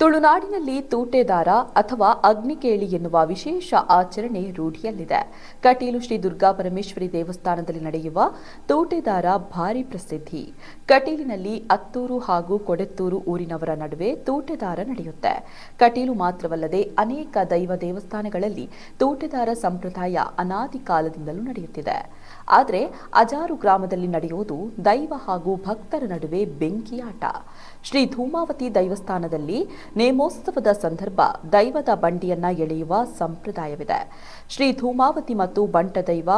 ತುಳುನಾಡಿನಲ್ಲಿ ತೂಟೆದಾರ ಅಥವಾ ಅಗ್ನಿಕೇಳಿ ಎನ್ನುವ ವಿಶೇಷ ಆಚರಣೆ ರೂಢಿಯಲ್ಲಿದೆ. ಕಟೀಲು ಶ್ರೀ ದುರ್ಗಾ ಪರಮೇಶ್ವರಿ ದೇವಸ್ಥಾನದಲ್ಲಿ ನಡೆಯುವ ತೂಟೆದಾರ ಭಾರಿ ಪ್ರಸಿದ್ಧಿ. ಕಟೀಲಿನಲ್ಲಿ ಅತ್ತೂರು ಹಾಗೂ ಕೊಡೆತ್ತೂರು ಊರಿನವರ ನಡುವೆ ತೂಟೆದಾರ ನಡೆಯುತ್ತೆ. ಕಟೀಲು ಮಾತ್ರವಲ್ಲದೆ ಅನೇಕ ದೈವ ದೇವಸ್ಥಾನಗಳಲ್ಲಿ ತೂಟೆದಾರ ಸಂಪ್ರದಾಯ ಅನಾದಿ ಕಾಲದಿಂದಲೂ ನಡೆಯುತ್ತಿದೆ. ಆದರೆ ಅಜಾರು ಗ್ರಾಮದಲ್ಲಿ ನಡೆಯುವುದು ದೈವ ಹಾಗೂ ಭಕ್ತರ ನಡುವೆ ಬೆಂಕಿಯಾಟ. ಶ್ರೀ ಧೂಮಾವತಿ ದೈವಸ್ಥಾನದಲ್ಲಿ ನೇಮೋತ್ಸವದ ಸಂದರ್ಭ ದೈವದ ಬಂಡಿಯನ್ನ ಎಳೆಯುವ ಸಂಪ್ರದಾಯವಿದೆ. ಶ್ರೀ ಧೂಮಾವತಿ ಮತ್ತು ಬಂಟ ದೈವ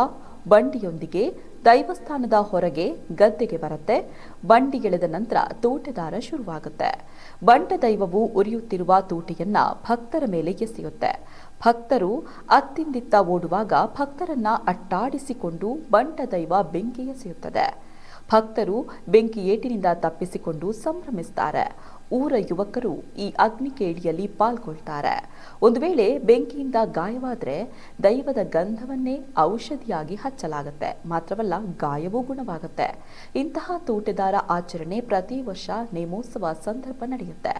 ಬಂಡಿಯೊಂದಿಗೆ ದೈವಸ್ಥಾನದ ಹೊರಗೆ ಗದ್ದೆಗೆ ಬರುತ್ತೆ. ಬಂಡಿ ಎಳೆದ ನಂತರ ತೋಟದಾರ ಶುರುವಾಗುತ್ತೆ. ಬಂಟ ದೈವವು ಉರಿಯುತ್ತಿರುವ ತೂಟಿಯನ್ನ ಭಕ್ತರ ಮೇಲೆ ಎಸೆಯುತ್ತೆ. ಭಕ್ತರು ಅತ್ತಿಂದಿತ್ತ ಓಡುವಾಗ ಭಕ್ತರನ್ನ ಅಟ್ಟಾಡಿಸಿಕೊಂಡು ಬಂಟ ದೈವ ಬೆಂಕಿ ಎಸೆಯುತ್ತದೆ. ಭಕ್ತರು ಬೆಂಕಿ ಏಟಿನಿಂದ ತಪ್ಪಿಸಿಕೊಂಡು ಸಂಭ್ರಮಿಸುತ್ತಾರೆ ಊರ ಯುವಕರು ಈ ಅಗ್ನಿಕೇಳಿಯಲ್ಲಿ ಪಾಲ್ಗೊಳ್ತಾರೆ. ಒಂದು ವೇಳೆ ಬೆಂಕಿಯಿಂದ ಗಾಯವಾದರೆ ದೈವದ ಗಂಧವನ್ನೇ ಔಷಧಿಯಾಗಿ ಹಚ್ಚಲಾಗುತ್ತೆ. ಮಾತ್ರವಲ್ಲ, ಗಾಯವೂ ಗುಣವಾಗುತ್ತೆ. ಇಂತಹ ತೋಟದಾರ ಆಚರಣೆ ಪ್ರತಿ ವರ್ಷ ನೇಮೋತ್ಸವ ಸಂದರ್ಭ ನಡೆಯುತ್ತೆ.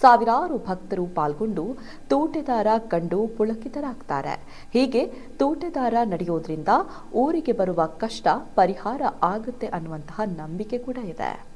ಸಾವಿರಾರು ಭಕ್ತರು ಪಾಲ್ಗೊಂಡು ತೋಟದಾರ ಕಂಡು ಪುಳಕಿತರಾಗ್ತಾರೆ. ಹೀಗೆ ತೋಟದಾರ ನಡೆಯೋದ್ರಿಂದ ಊರಿಗೆ ಬರುವ ಕಷ್ಟ ಪರಿಹಾರ ಆಗುತ್ತೆ ಅನ್ನುವಂತಹ ನಂಬಿಕೆ ಕೂಡ ಇದೆ.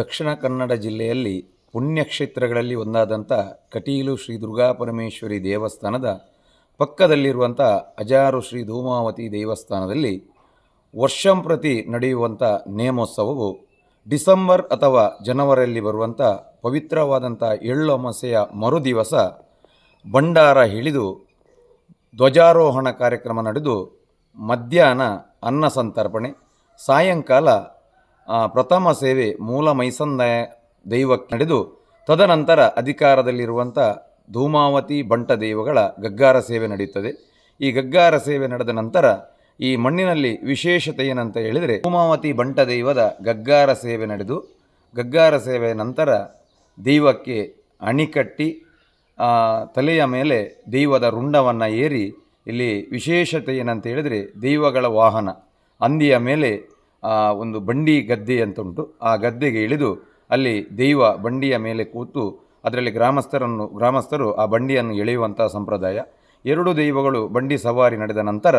ದಕ್ಷಿಣ ಕನ್ನಡ ಜಿಲ್ಲೆಯಲ್ಲಿ ಪುಣ್ಯಕ್ಷೇತ್ರಗಳಲ್ಲಿ ಒಂದಾದಂಥ ಕಟೀಲು ಶ್ರೀ ದುರ್ಗಾಪರಮೇಶ್ವರಿ ದೇವಸ್ಥಾನದ ಪಕ್ಕದಲ್ಲಿರುವಂಥ ಅಜಾರು ಶ್ರೀ ಧೂಮಾವತಿ ದೇವಸ್ಥಾನದಲ್ಲಿ ವರ್ಷಂಪ್ರತಿ ನಡೆಯುವಂಥ ನೇಮೋತ್ಸವವು ಡಿಸೆಂಬರ್ ಅಥವಾ ಜನವರಿಯಲ್ಲಿ ಬರುವಂಥ ಪವಿತ್ರವಾದಂಥ ಎಳ್ಳು ಅಮಾಸೆಯ ಮರುದಿವಸ ಭಂಡಾರ ಹಿಡಿದು ಧ್ವಜಾರೋಹಣ ಕಾರ್ಯಕ್ರಮ ನಡೆದು ಮಧ್ಯಾಹ್ನ ಅನ್ನ ಸಂತರ್ಪಣೆ, ಸಾಯಂಕಾಲ ಪ್ರಥಮ ಸೇವೆ ಮೂಲ ಮೈಸಂದ ದೈವಕ್ಕೆ ನಡೆದು ತದನಂತರ ಅಧಿಕಾರದಲ್ಲಿರುವಂಥ ಧೂಮಾವತಿ ಬಂಟ ದೈವಗಳ ಗಗ್ಗಾರ ಸೇವೆ ನಡೆಯುತ್ತದೆ ಈ ಗಗ್ಗಾರ ಸೇವೆ ನಡೆದ ನಂತರ ಈ ಮಣ್ಣಿನಲ್ಲಿ ವಿಶೇಷತೆ ಏನಂತ ಹೇಳಿದರೆ ಧೂಮಾವತಿ ಬಂಟ ದೈವದ ಗಗ್ಗಾರ ಸೇವೆ ನಡೆದು, ಗಗ್ಗಾರ ಸೇವೆ ನಂತರ ದೈವಕ್ಕೆ ಅಣಿಕಟ್ಟಿ ತಲೆಯ ಮೇಲೆ ದೈವದ ರುಂಡವನ್ನು ಏರಿ, ಇಲ್ಲಿ ವಿಶೇಷತೆ ಏನಂತ ಹೇಳಿದರೆ ದೈವಗಳ ವಾಹನ, ಅಂದಿಯ ಮೇಲೆ ಒಂದು ಬಂಡಿ ಗದ್ದೆ ಅಂತ ಉಂಟು ಆ ಗದ್ದೆಗೆ ಇಳಿದು ಅಲ್ಲಿ ದೈವ ಬಂಡಿಯ ಮೇಲೆ ಕೂತು ಅದರಲ್ಲಿ ಗ್ರಾಮಸ್ಥರನ್ನು ಗ್ರಾಮಸ್ಥರು ಆ ಬಂಡಿಯನ್ನು ಎಳೆಯುವಂಥ ಸಂಪ್ರದಾಯ. ಎರಡು ದೈವಗಳು ಬಂಡಿ ಸವಾರಿ ನಡೆದ ನಂತರ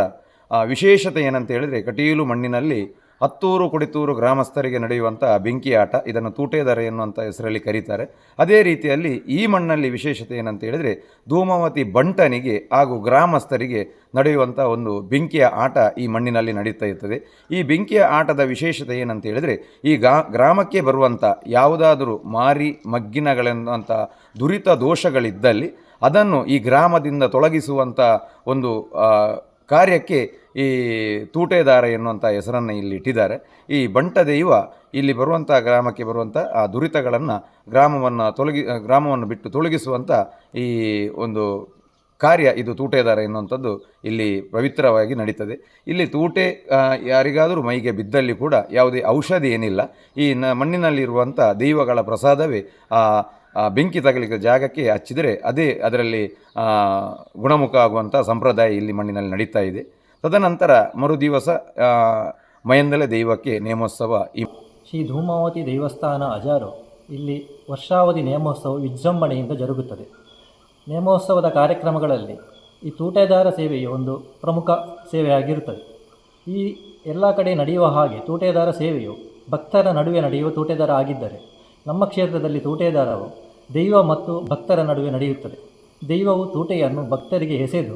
ಆ, ವಿಶೇಷತೆ ಏನಂತ ಹೇಳಿದರೆ ಕಟೀಲು ಮಣ್ಣಿನಲ್ಲಿ ಹತ್ತೂರು ಕುಡಿತೂರು ಗ್ರಾಮಸ್ಥರಿಗೆ ನಡೆಯುವಂಥ ಬೆಂಕಿ ಆಟ, ಇದನ್ನು ತೂಟೇದರೆ ಎನ್ನುವಂಥ ಹೆಸರಲ್ಲಿ ಕರೀತಾರೆ. ಅದೇ ರೀತಿಯಲ್ಲಿ ಈ ಮಣ್ಣಲ್ಲಿ ವಿಶೇಷತೆ ಏನಂತ ಹೇಳಿದರೆ ಧೂಮಾವತಿ ಬಂಟನಿಗೆ ಹಾಗೂ ಗ್ರಾಮಸ್ಥರಿಗೆ ನಡೆಯುವಂಥ ಒಂದು ಬೆಂಕಿಯ ಆಟ ಈ ಮಣ್ಣಿನಲ್ಲಿ ನಡೀತಾ ಇರ್ತದೆ. ಈ ಬೆಂಕಿಯ ಆಟದ ವಿಶೇಷತೆ ಏನಂತ ಹೇಳಿದರೆ ಈ ಗಾ, ಗ್ರಾಮಕ್ಕೆ ಬರುವಂಥ ಯಾವುದಾದರೂ ಮಾರಿ ಮಗ್ಗಿನಗಳೆನ್ನುವಂಥ ದುರಿತ ದೋಷಗಳಿದ್ದಲ್ಲಿ ಅದನ್ನು ಈ ಗ್ರಾಮದಿಂದ ತೊಲಗಿಸುವಂಥ ಒಂದು ಕಾರ್ಯಕ್ಕೆ ಈ ತೂಟೇದಾರ ಎನ್ನುವಂಥ ಹೆಸರನ್ನು ಇಲ್ಲಿ ಇಟ್ಟಿದ್ದಾರೆ. ಈ ಬಂಟ ದೈವ ಇಲ್ಲಿ ಬರುವಂಥ ಗ್ರಾಮಕ್ಕೆ ಬರುವಂಥ ಆ ದುರಿತಗಳನ್ನು ಗ್ರಾಮವನ್ನು ತೊಲಗಿ ಗ್ರಾಮವನ್ನು ಬಿಟ್ಟು ತೊಲಗಿಸುವಂಥ ಈ ಒಂದು ಕಾರ್ಯ ಇದು ತೂಟೆದಾರ ಎನ್ನುವಂಥದ್ದು ಇಲ್ಲಿ ಪವಿತ್ರವಾಗಿ ನಡೀತದೆ. ಇಲ್ಲಿ ತೂಟೆ ಯಾರಿಗಾದರೂ ಮೈಗೆ ಬಿದ್ದಲ್ಲಿ ಕೂಡ ಯಾವುದೇ ಔಷಧಿ ಏನಿಲ್ಲ. ಈ ನ ಮಣ್ಣಿನಲ್ಲಿರುವಂಥ ದೈವಗಳ ಪ್ರಸಾದವೇ ಆ ಬೆಂಕಿ ತಗಲಿಕ್ಕೆ ಜಾಗಕ್ಕೆ ಹಚ್ಚಿದರೆ ಅದೇ ಅದರಲ್ಲಿ ಗುಣಮುಖ ಆಗುವಂಥ ಸಂಪ್ರದಾಯ ಇಲ್ಲಿ ಮಣ್ಣಿನಲ್ಲಿ ನಡೀತಾ ಇದೆ. ತದನಂತರ ಮರುದಿವಸ ಮಯಂದಲೆ ದೈವಕ್ಕೆ ನೇಮೋತ್ಸವ ಈ ಶ್ರೀ ಧೂಮಾವತಿ ದೇವಸ್ಥಾನ ಅಜಾರು. ಇಲ್ಲಿ ವರ್ಷಾವಧಿ ನೇಮೋತ್ಸವ ವಿಜೃಂಭಣೆಯಿಂದ ಜರುಗುತ್ತದೆ. ನೇಮೋತ್ಸವದ ಕಾರ್ಯಕ್ರಮಗಳಲ್ಲಿ ಈ ತೂಟೆದಾರ ಸೇವೆಯು ಒಂದು ಪ್ರಮುಖ ಸೇವೆಯಾಗಿರುತ್ತದೆ. ಈ ಎಲ್ಲ ಕಡೆ ನಡೆಯುವ ಹಾಗೆ ತೂಟೆದಾರ ಸೇವೆಯು ಭಕ್ತರ ನಡುವೆ ನಡೆಯುವ ತೂಟೆದಾರ ಆಗಿದ್ದರೆ ನಮ್ಮ ಕ್ಷೇತ್ರದಲ್ಲಿ ತೂಟೆದಾರವು ದೈವ ಮತ್ತು ಭಕ್ತರ ನಡುವೆ ನಡೆಯುತ್ತದೆ. ದೈವವು ತೂಟೆಯನ್ನು ಭಕ್ತರಿಗೆ ಎಸೆದು